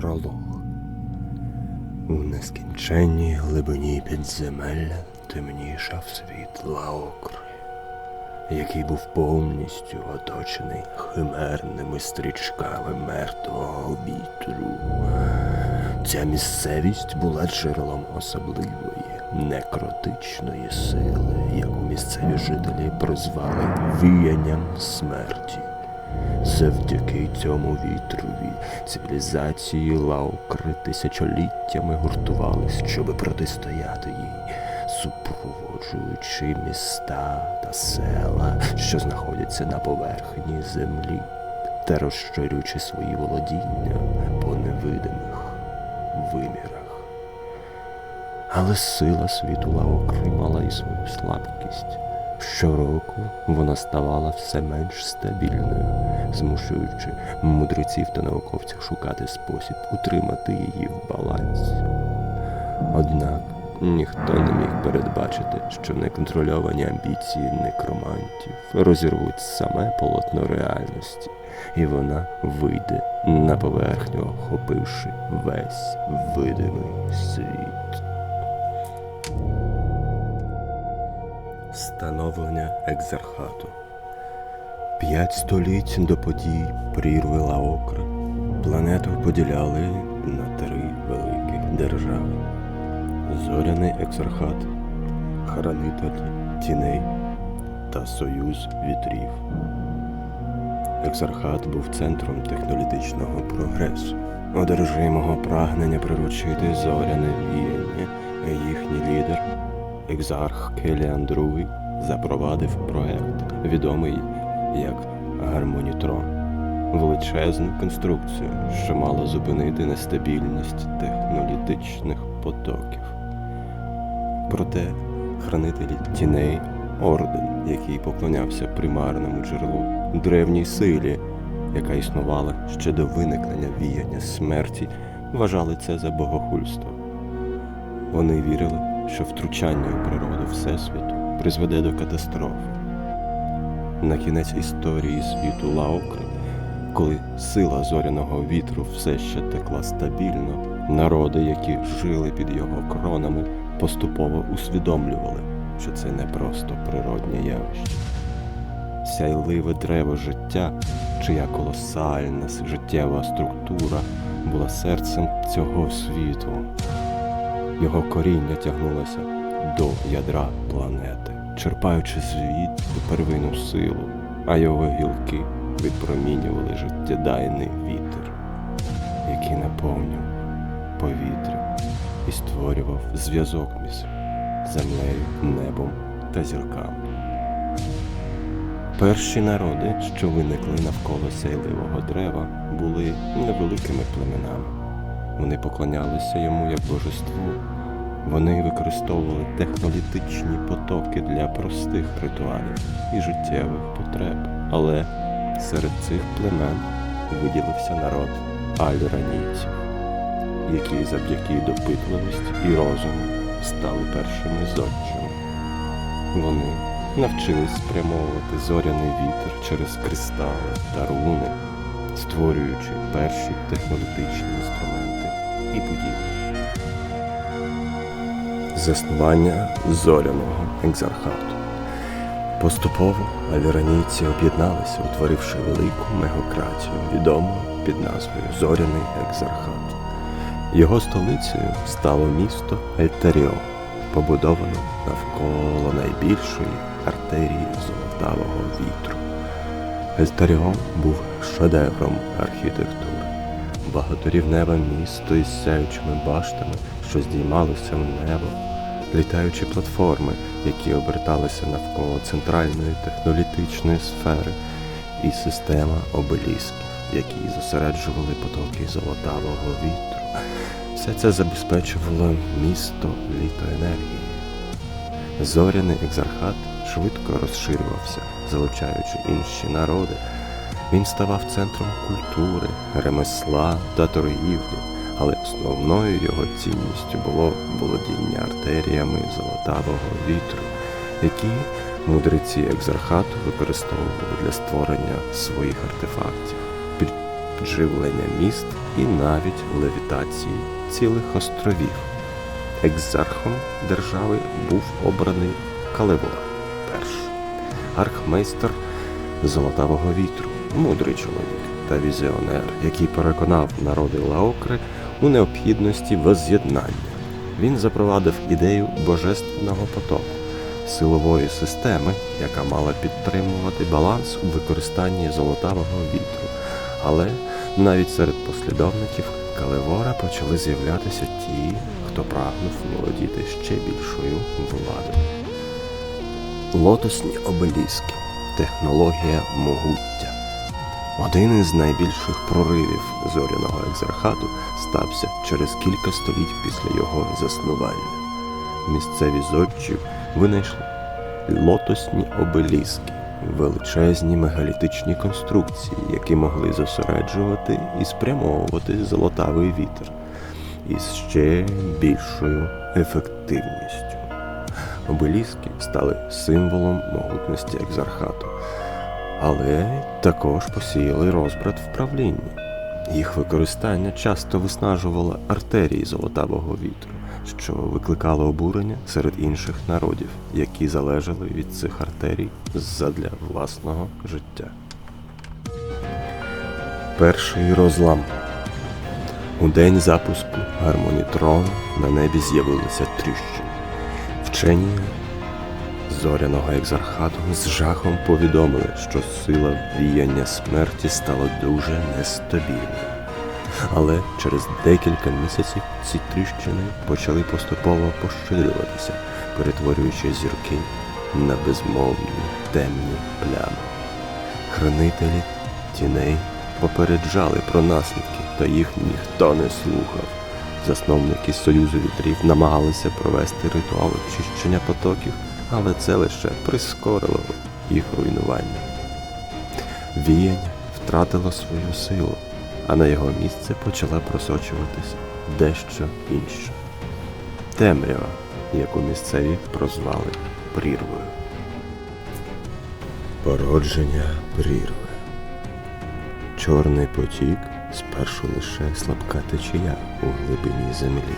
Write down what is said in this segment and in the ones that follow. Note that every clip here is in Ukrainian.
Пролог У нескінченній глибині підземелля темнішав світ Лаокри, який був повністю оточений химерними стрічками мертвого вітру. Ця місцевість була джерелом особливої некротичної сили, яку місцеві жителі прозвали віянням смерті. Завдяки цьому вітрові цивілізації Лаокри тисячоліттями гуртувались, щоби протистояти їй, супроводжуючи міста та села, що знаходяться на поверхні землі, та розширюючи свої володіння по невидимих вимірах. Але сила світу Лаокри мала і свою слабкість. Щороку вона ставала все менш стабільною, змушуючи мудреців та науковців шукати спосіб утримати її в балансі. Однак ніхто не міг передбачити, що неконтрольовані амбіції некромантів розірвуть саме полотно реальності, і вона вийде на поверхню, охопивши весь видимий світ. Становлення екзархату. П'ять століть до подій прірви Лаокри планету поділяли на три великі держави: Зоряний екзархат, Хранитель тіней та Союз вітрів. Екзархат був центром технолітичного прогресу, одержимого прагнення приручити зоряне віяння, їхній лідер Екзарх Келіан II запровадив проект, відомий як Гармонітрон, величезну конструкцію, що мала зупинити нестабільність технолітичних потоків. Проте хранителі тіней, орден, який поклонявся примарному джерелу, древній силі, яка існувала ще до виникнення віяння смерті, вважали це за богохульство. Вони вірили, що втручання у природу Всесвіту призведе до катастрофи. На кінець історії світу Лаокри, коли сила зоряного вітру все ще текла стабільно, народи, які жили під його кронами, поступово усвідомлювали, що це не просто природнє явище. Сяйливе древо життя, чия колосальна життєва структура була серцем цього світу. Його коріння тягнулося до ядра планети, черпаючи звідти первинну силу, а його гілки випромінювали життєдайний вітер, який наповнював повітря і створював зв'язок між землею, небом та зірками. Перші народи, що виникли навколо сяйливого дерева, були невеликими племенами. Вони поклонялися йому як божеству. Вони використовували технолітичні потоки для простих ритуалів і життєвих потреб. Але серед цих племен виділився народ альранійців, які завдяки допитливості і розуму стали першими зодчими. Вони навчились спрямовувати зоряний вітер через кристали та руни, створюючи перші технолітичні інструменти і будівлі. Заснування зоряного екзархату. Поступово аліранійці об'єдналися, утворивши велику мегократію, відому під назвою Зоряний екзархат. Його столицею стало місто Ельтаріо, побудоване навколо найбільшої артерії золотавого вітру. Ельтаріон був шедевром архітектури, багаторівневе місто із сяючими баштами, що здіймалося в небо, літаючі платформи, які оберталися навколо центральної технолітичної сфери, і система обелісків, які зосереджували потоки золотавого вітру. Все це забезпечувало місто літоенергії. Зоряний екзархат швидко розширювався, залучаючи інші народи. Він ставав центром культури, ремесла та торгівлі, але основною його цінністю було володіння артеріями золотавого вітру, які мудреці екзархату використовували для створення своїх артефактів. Під живлення міст і навіть левітації цілих островів. Екзархом держави був обраний Калевор перший, архмейстер Золотавого вітру, мудрий чоловік та візіонер, який переконав народи Лаокри у необхідності возз'єднання. Він запровадив ідею божественного потоку, силової системи, яка мала підтримувати баланс у використанні золотавого вітру. Але навіть серед послідовників Калевора почали з'являтися ті, хто прагнув володіти ще більшою владою. Лотосні обеліски технологія могуття. Один із найбільших проривів зоряного екзархату стався через кілька століть після його заснування. Місцеві зодчі винайшли лотосні обеліски, величезні мегалітичні конструкції, які могли зосереджувати і спрямовувати золотавий вітер із ще більшою ефективністю. Обеліски стали символом могутності екзархату, але також посіяли розбрат в правлінні. Їх використання часто виснажувало артерії золотавого вітру, що викликало обурення серед інших народів, які залежали від цих артерій задля власного життя. Перший розлам. У день запуску гармонітрону на небі з'явилися тріщини. Вчені зоряного екзархату з жахом повідомили, що сила віяння смерті стала дуже нестабільною. Але через декілька місяців ці тріщини почали поступово поширюватися, перетворюючи зірки на безмовні темні плями. Хранителі тіней попереджали про наслідки, та їх ніхто не слухав. Засновники Союзу вітрів намагалися провести ритуал очищення потоків, але це лише прискорило їх руйнування. Віяння втратило свою силу, а на його місце почала просочуватися дещо інше. Темрява, яку місцеві прозвали прірвою. Породження прірви. Чорний потік спершу лише слабка течія у глибині землі,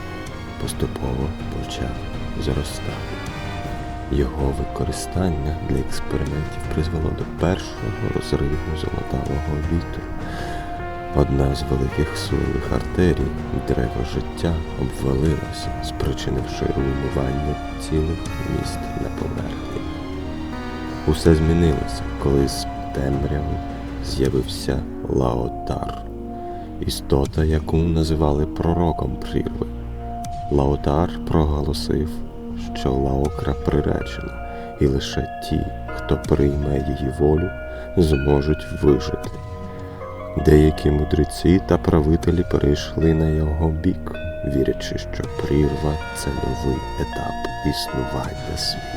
поступово почав зростати. Його використання для експериментів призвело до першого розриву золотавого вітру. Одна з великих силових артерій, дерево життя, обвалилося, спричинивши руйнування цілих міст на поверхні. Усе змінилося, коли з темряви з'явився Лаотар, істота, яку називали пророком прірви. Лаотар проголосив, що Лаокра приречена, і лише ті, хто прийме її волю, зможуть вижити. Деякі мудреці та правителі перейшли на його бік, вірячи, що прірва це новий етап існування світу.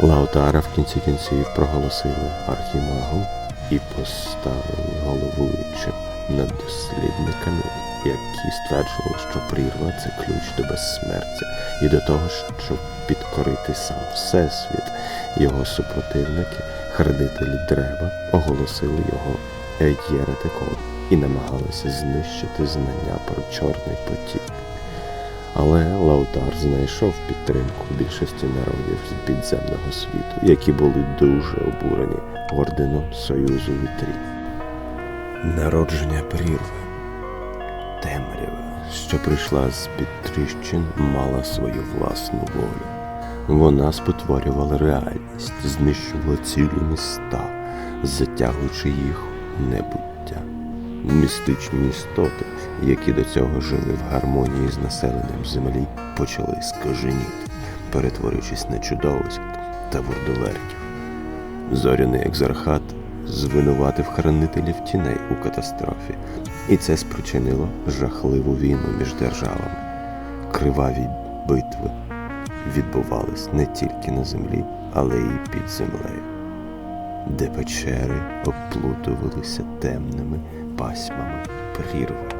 Лаутара в кінці кінців проголосили архімагом і поставили головуючим над дослідниками, які стверджували, що прірва це ключ до безсмертя і до того, щоб підкорити сам Всесвіт. Його супротивники, хранителі дерева, оголосили його еєретиком і намагалися знищити знання про чорний потік. Але Лаутар знайшов підтримку більшості народів з підземного світу, які були дуже обурені орденом Союзу вітрів. Народження прірви темрява, що прийшла з під тріщин, мала свою власну волю. Вона спотворювала реальність, знищувала цілі міста, затягуючи їх у небуття. Містичні істоти, які до цього жили в гармонії з населенням землі, почали скаженіти, перетворюючись на чудовиськ та вурдолерків. Зоряний екзархат звинуватив хранителів тіней у катастрофі, і це спричинило жахливу війну між державами. Криваві битви відбувались не тільки на землі, але й під землею, де печери оплутувалися темними пасьмами прірви.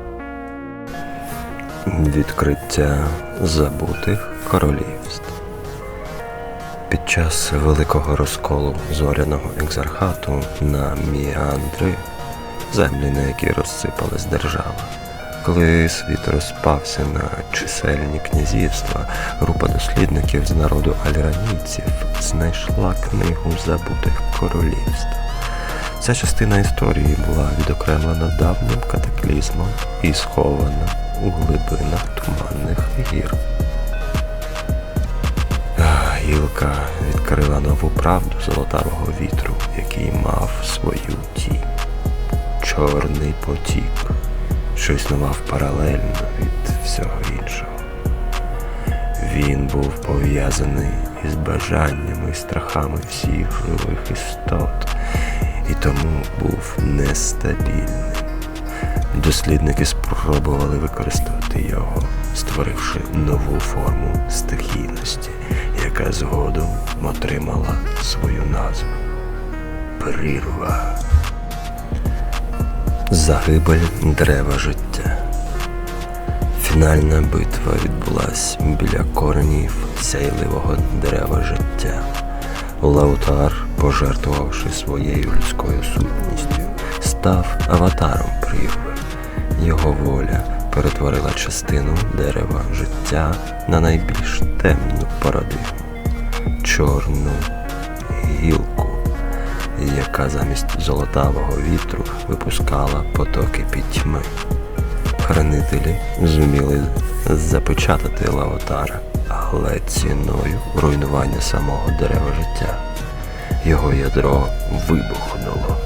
Відкриття забутих королівств. Час великого розколу зоряного екзархату на міандри землі, на які розсипалась держава. Коли світ розпався на чисельні князівства, група дослідників з народу альранійців знайшла книгу забутих королівств. Ця частина історії була відокремлена давнім катаклізмом і схована у глибинах туманних гір. Гілка відкрила нову правду золотавого вітру, який мав свою тінь. Чорний потік, що існував паралельно від всього іншого. Він був пов'язаний із бажаннями і страхами всіх живих істот, і тому був нестабільним. Дослідники спробували використати його, створивши нову форму стихійності, яка згодом отримала свою назву Прірва. Загибель дерева життя. Фінальна битва відбулась біля коренів сяйливого дерева життя. Лаутар, пожертвувавши своєю людською сутністю, став аватаром прірви. Його воля перетворила частину дерева життя на найбільш темну парадигму чорну гілку, яка замість золотавого вітру випускала потоки пітьми. Хранителі зуміли запечатати лавотара, але ціною руйнування самого дерева життя. Його ядро вибухнуло,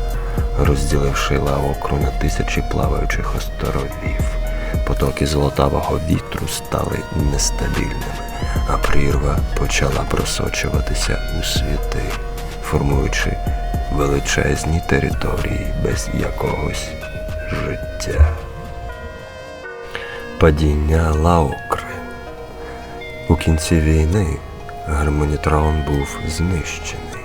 розділивши лавокру на тисячі плаваючих островів. Потоки золотавого вітру стали нестабільними, а прірва почала просочуватися у світи, формуючи величезні території без якогось життя. Падіння Лаокри. У кінці війни гармонітрон був знищений,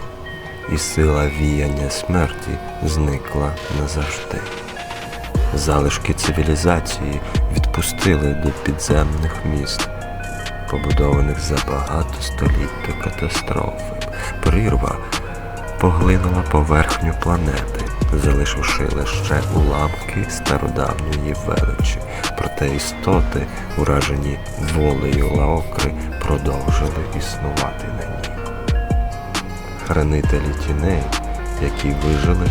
і сила віяння смерті зникла назавжди. Залишки цивілізації відпустили до підземних міст, побудованих за багато століть до катастрофи. Прірва поглинула поверхню планети, залишивши лише уламки стародавньої величі. Проте істоти, уражені волею Лаокри, продовжили існувати на ній. Хранителі тіней, які вижили,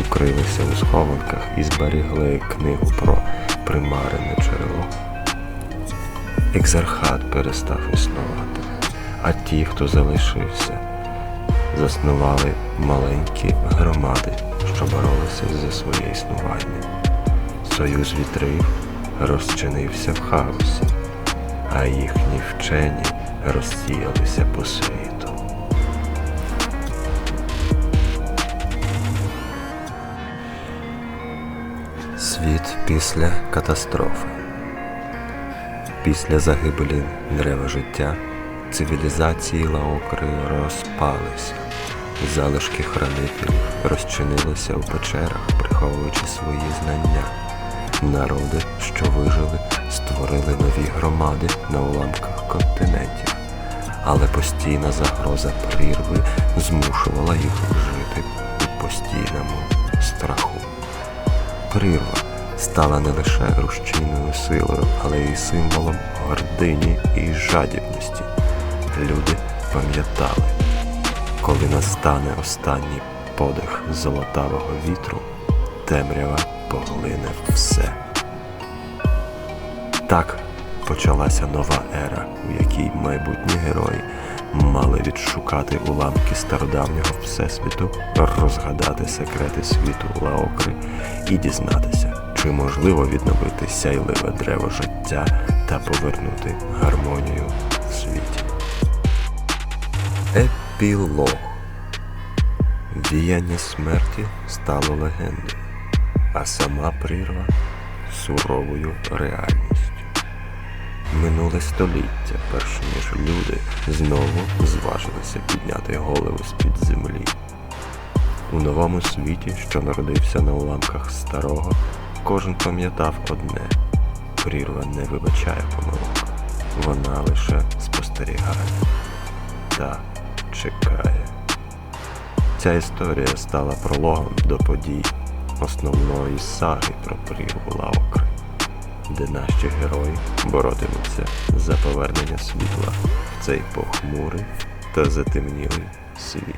укрилися у схованках і зберігли книгу про примарене джерело. Екзархат перестав існувати, а ті, хто залишився, заснували маленькі громади, що боролися за своє існування. Союз вітрів розчинився в хаосі, а їхні вчені розсіялися по світу. Світ після катастрофи. Після загибелі дерева життя цивілізації Лаокри розпалися. Залишки хранителів розчинилися у печерах, приховуючи свої знання. Народи, що вижили, створили нові громади на уламках континентів, але постійна загроза прірви змушувала їх жити у постійному страху. Прірва стала не лише рушійною силою, але й символом гордині і жадібності. Люди пам'ятали, коли настане останній подих золотавого вітру, темрява поглине все. Так почалася нова ера, у якій майбутні герої мали відшукати уламки стародавнього всесвіту, розгадати секрети світу Лаокри і дізнатися, чи можливо відновити сяйливе древо життя та повернути гармонію в світі. Епілог Віяння смерті стало легендою, а сама прірва суровою реальністю. Минуле століття, перш ніж люди знову зважилися підняти голови з-під землі. У новому світі, що народився на уламках старого, кожен пам'ятав одне прірва не вибачає помилок, вона лише спостерігає та чекає. Ця історія стала прологом до подій, основної саги про прірву Лаокри, де наші герої боротимуться за повернення світла в цей похмурий та затемнілий світ.